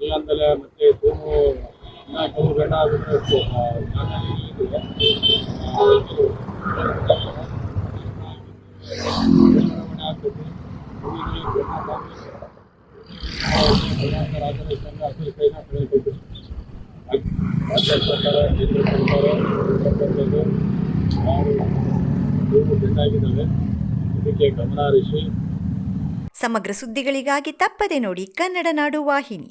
ಇಲ್ಲಾಂದಲೇ ಮತ್ತೆ ಕೆಲವು ಬೇಡ ಹರಿಸಿ ಸಮಗ್ರ ಸುದ್ದಿಗಳಿಗಾಗಿ ತಪ್ಪದೆ ನೋಡಿ ಕನ್ನಡ ನಾಡು ವಾಹಿನಿ.